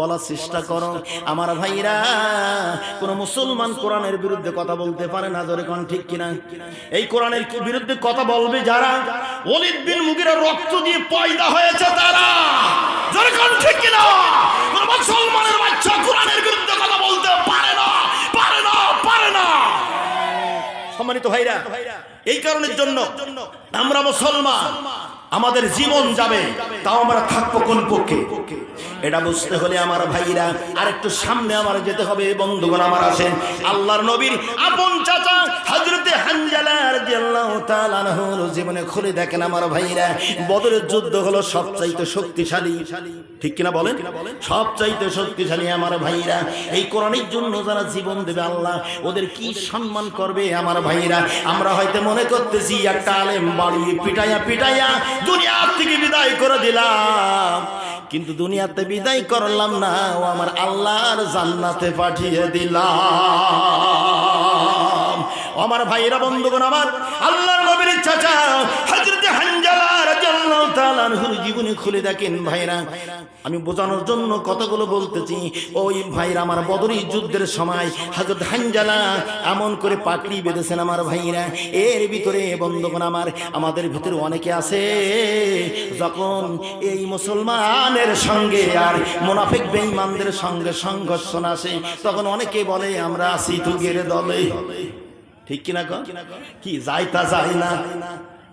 বলার চেষ্টা করো। আমার ভাইরা, কোন মুসলমান কোরআনের বিরুদ্ধে কথা বলতে পারে না, জোরে কোন ঠিক কিনা? এই কোরআনের বিরুদ্ধে কথা বলবে যারা? অলিদ বিন মুগিরা রক্ত দিয়ে পয়দা হয়েছে তারা। কোন ঠিক কিনা? কোন মুসলমানের বাচ্চা কোরআনের বিরুদ্ধে কথা বলতে পারে না পারে না পারে না। সম্মানিত ভাইরা, এই কারণের জন্য আমরা মুসলমান, আমাদের জীবন যাবে, তাও আমরা থাকব কোন পক্ষে? এটা বুঝতে হলে আমার ভাইরা আর একটু সামনে আমার যেতে হবে, বন্ধুগণ আমার আছেন আল্লাহর নবীর আপন চাচা হজরতে হানজালা রাদিয়াল্লাহু তাআলা আনহুর জীবনে খুলে দেখেন আমার ভাইরা, বদরের যুদ্ধ হলো সবচাইতে শক্তিশালী। ঠিক কিনা বলেন? সবচাইতে শক্তিশালী আমার ভাইরা। এই কোরআনের জন্য যারা জীবন দেবে আল্লাহ, ওদের কি সম্মান করবে আমার ভাইরা? আমরা হয়তো মনে করতেছি, একটা আলেম বাড়ি পিটাইয়া পিটাইয়া দুনিয়ার থেকে বিদায় করে দিলাম। কিন্তু দুনিয়াতে বিদায় করলাম না। ও আমার আল্লাহর জান্নাতে পাঠিয়ে দিলাম। আমার ভাইরা বন্ধুগণ আমার, আল্লাহর নবীর চাচা হযরতে হানজালা রাদিয়াল্লাহু তাআলা জীবনী খুলে দেখেন ভাইরা। আমি বোঝানোর জন্য কতগুলো বলতেছি। ওই ভাইরা আমার বদরি যুদ্ধের সময় হযরত হানজালা এমন করে পাকড়ি বেঁধেছেন আমার ভাইরা। এর ভিতরে, বন্ধুগণ আমার, আমাদের ভিতরে অনেকে আছে, যখন এই মুসলমানের সঙ্গে আর মুনাফিক বেঈমানদের সঙ্গে সংঘর্ষ আসে, তখন অনেকে বলে, আমরা আছি তুগের দলে। ঠিক কিনা কি যাই তা যাই না?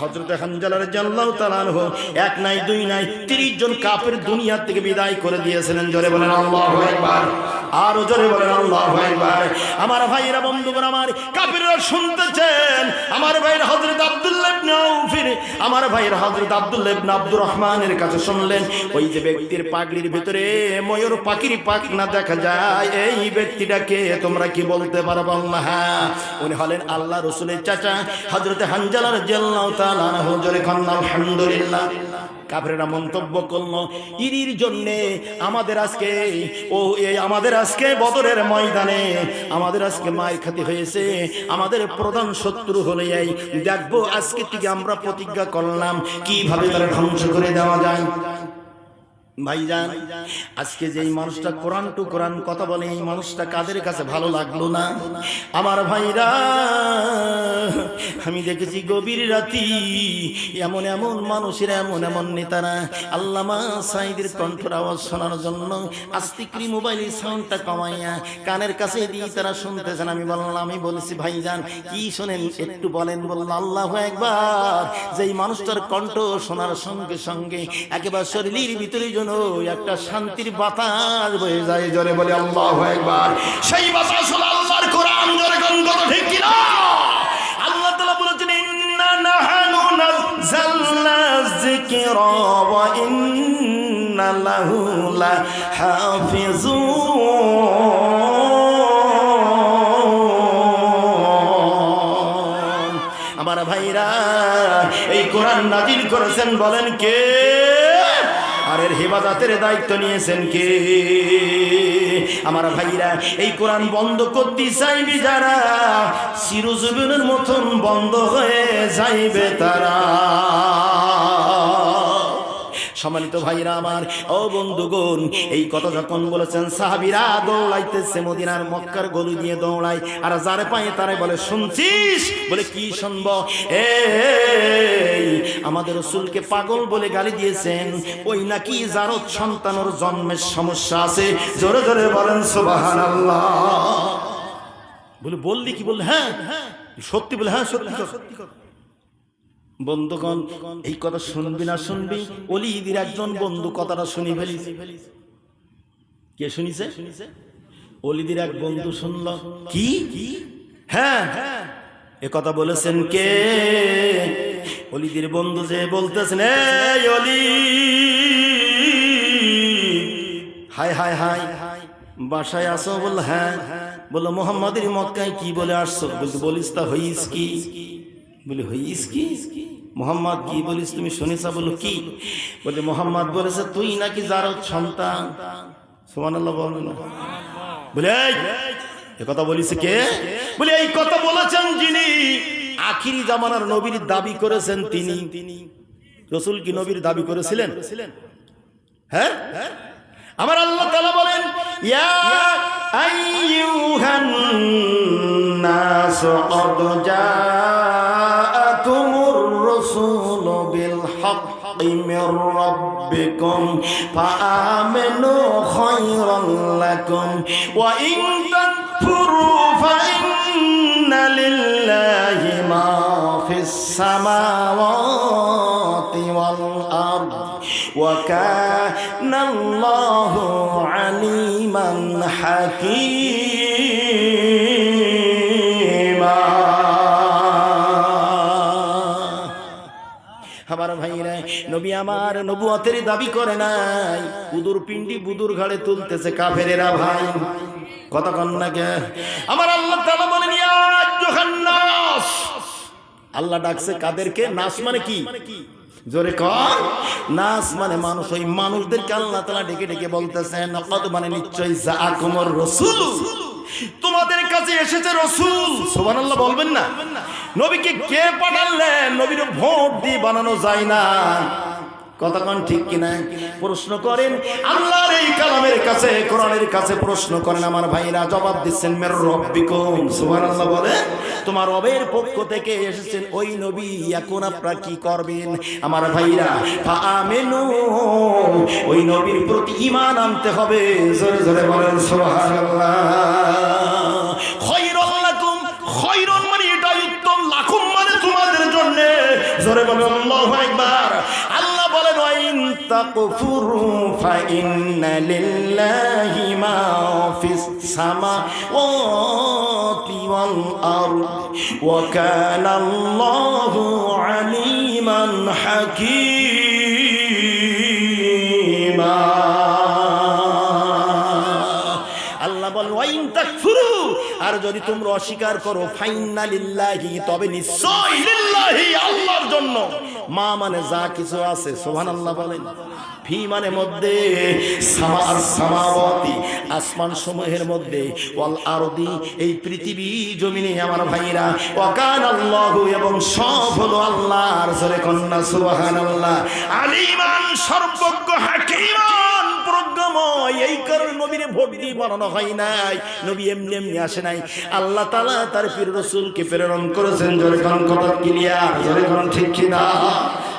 হজরতে হানজালার জাল্লাহু তাআলা আনহু এক নাই, দুই নাই 30 জন কাপের দুনিয়া থেকে বিদায় করে দিয়েছিলেন। জোরে বলেন, আল্লাহ আকবার। আর জোরে বলেন, আল্লাহু আমার ভাইয়েরা, বন্ধুগণ আমার, কাফেররা শুনতেছেন। আমার ভাইয়ের হযরত আব্দুল্লাহ ইবনে আমার ভাইয়ের হযরত আব্দুল্লাহ ইবনে আব্দুর রহমানের কাছে শুনলেন। ওই যে ব্যক্তির পাগড়ির ভিতরে ময়ূর পাখির পাখ না দেখা যায়। এই ব্যক্তিটাকে তোমরা কি বলতে পারব না উনি হলেন আল্লাহ রসুলের চাচা হজরতে হানজালার জেল্লাহ তাআলা হুজুরে খান আলহামদুলিল্লাহ। কাফেরা মন্তব্য করল, ইরির জন্যে আমাদের আজকে, ও আমাদের আজকে বদরের ময়দানে, আমাদের আজকে মায়ের খাতি হয়েছে, আমাদের প্রধান শত্রু হলে এই। দেখব আজকে থেকে আমরা প্রতিজ্ঞা করলাম, কীভাবে তারা ধ্বংস করে দেওয়া যায়। ভাইজান আজকে যে মানুষটা কোরআন টু কোরআন কথা বলে এই মানুষটা কাদের কাছে ভালো লাগল না? আমার ভাইরা আমি দেখেছি গভীর রাতি এমন এমন মানুষের এমন এমন নেতারা আল্লামা সাইদের কণ্ঠর আওয়াজ শোনার জন্য আস্তিকরি মোবাইলের সাউন্ডটা কমাইয়া কানের কাছে দিয়ে তারা শুনতেছেন। আমি বললাম আমি বলেছি ভাইজান কি শোনেন? একটু বলেন বললাম আল্লাহ একবার যে এই মানুষটার কণ্ঠ শোনার সঙ্গে সঙ্গে একেবারে শরীরের ভিতরে একটা শান্তির বাতাস বয়ে যায়, জোরে বলে আল্লাহ একবার সেই বাতাস হলো আল্লাহর কোরআন, জোরে কথা ঠিক কিনা? আল্লাহ তাআলা বলেছেন আমার ভাইরা, এই কোরআন নাজিল করেছেন বলেন কে? আর এর হেফাজতের দায়িত্ব নিয়েছেন কে? আমার ভাইরা, এই কোরআন বন্ধ করতে চাইবি যারা, চিরজীবনের মতন বন্ধ হয়ে যাইবে তারা। সম্মানিত ভাইরা আমার, ও বন্ধুগণ, এই কথা যখন বলেছেন, সাহাবিরা দৌড়াইতেছে মদিনার মক্কার গলু দিয়ে দৌড়ায়, আর যারে পায়ে তারে বলে, শুনছিস? বলে, কি শুনব? এ আমাদের রসুলকে পাগল বলে গালি দিয়েছেন। ওই নাকি জারদ সন্তানের জন্মের সমস্যা আছে। জোরে জোরে বলেন সুবাহান আল্লাহ বলে, বললি কি বললে? হ্যাঁ সত্যি বলে হ্যাঁ সত্যি সত্যি। বন্ধুগণ, এই কথা শুনবি না শুনবি? অলিদির একজন বন্ধু কথাটা শুনি ফেলিস কে শুনিছে? অলিদির এক বন্ধু শুনল। কি? হ্যাঁ এ কথা বলেছেন কে? অলিদির বন্ধু যে বলতেছেন এই অলি! হাই হাই হাই বাসায় আসো বল হ্যাঁ। বলল, মোহাম্মদের মক্কায় কি বলে আসছো? বলিস তা হইস কি? বলি হইস কি? মোহাম্মদ কি বলিস? তুমি শুনেছ বলো কি? বলে, মোহাম্মদ বলেছে, তুই নাকি যার সন্তান? সোমান বলে এ কথা বলিস কে? বলে, এই কথা বলেছেন যিনি। আখিরি জামানার নবীর দাবি করেছেন তিনি। তিনি রসুল কি নবীর দাবি করেছিলেন? হ্যাঁ? আমার আল্লাহ তালা বলেন, ইয়া আইয়ুহান من ربكم فآمنوا خيرا لكم وإن تكفروا فإن لله ما في السماوات والأرض وكان الله عليما حكيما আমার ভাইরা নবী আমার নবুয়তের দাবি করে নাই। বুদুর পিন্ডি বুদুর ঘাড়ে তুলতেছে কাফেরেরা ভাই। কথা কন না কে? আমার আল্লাহ তাআলা বলেন আল্লাহ ডাকছে কাদেরকে, নাস মানে কি? জোরে কর। নাস মানে মানুষ, ওই মানুষদেরকে আল্লাহ তালা ডেকে ডেকে বলতেছেন কত মানে নিশ্চয়ই জাকুমর রসুল। তোমাদের কাছে এসেছে রসুল। সুবহানাল্লাহ বলবেন না? নবীকে কে পাঠালেন নবীর ভোট দিয়ে বানানো যায় না। কতক্ষণ ঠিক কিনা? প্রশ্ন করেন আল্লাহর এই কালামের কাছে কোরআনের কাছে প্রশ্ন করেন আমার ভাইরা জবাব দিচ্ছেন মের রব্বিকুম সুবহানাল্লাহ বলে। তোমার রবের পক্ষ থেকে এসেছেন ওই নবী এখন আপনারা কি করবেন? আমার ভাইরা ফাআমিনু ওই নবীর প্রতি ঈমান আনতে হবে। জোরে জোরে বলেন সুবহানাল্লাহ। খায়রুল লাকুম খায়রুন মানে এটাই উত্তম লাকুম মানে তোমাদের জন্য। জোরে বলেন আল্লাহু আকবার ওয়াইন তাকফুরু ফাইন্না লিল্লাহি মা ফিস সামাওয়াতি ওয়াল আরদ ওয়া কানা আল্লাহু বল ওয়াইন তাকফুরু আর যদি তোমরা অস্বীকার করো, ফাইন্না লিল্লাহি তবে নিশ্চয় লিল্লাহি আল্লাহর জন্য। মা মানে যা কিছু আছে, সুবহানাল্লাহ বলেন। ফি মানে মধ্যে আসমান সমূহের মধ্যে, ওয়াল এই পৃথিবী জমিনে আমার ভাইরা। ওয়াকান আল্লাহ এবং সব হলো আল্লাহর, জোরে কন্যা সুবহানাল্লাহ। আলিমান, সর্বজ্ঞ, হাকিমান। প্রজ্ঞাময় এই কারণে নবীরে ভোট দিয়ে বানানো হয় নাই। নবী এমনি এমনি আসে নাই। আল্লাহ তালা তার পীর রসুলকে প্রেরণ করেছেন, জোরে কারণ কথা ক্লিয়ার জোরে কারণ ঠিক কিনা?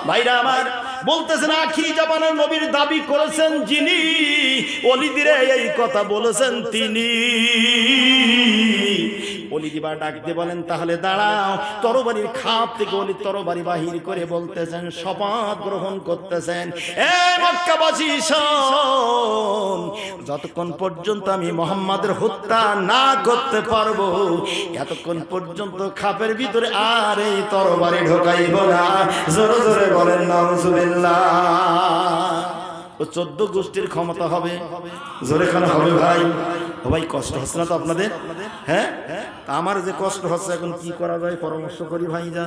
ভাইরা আমার, বলতেছেন আখি জাপানের নবীর দাবি করেছেন যিনি অলিদিরে এই কথা বলেছেন তিনি। অলি দিবা, ডাক দিয়ে বলেন, তাহলে দাঁড়াও। তরবারির খাপ থেকে অলি তরবারি বাহির করে বলতেছেন, শপথ গ্রহণ করতেছেন। যতক্ষণ পর্যন্ত আমি মোহাম্মদের হত্যা না করতে পারব, এতক্ষণ পর্যন্ত খাপের ভিতরে আর এই তরবারি ঢোকাইব না। জোরে জোরে বলেন, নাউজুবিল্লাহ। ও চোদ্দ গোষ্ঠীর ক্ষমতা হবে। জোরে খান হবে ভাই। ভাই, কষ্ট হচ্ছে না তো আপনাদের? হ্যাঁ? আমার যে কষ্ট হচ্ছে, এখন কি করা যায়? পরামর্শ করি ভাই যা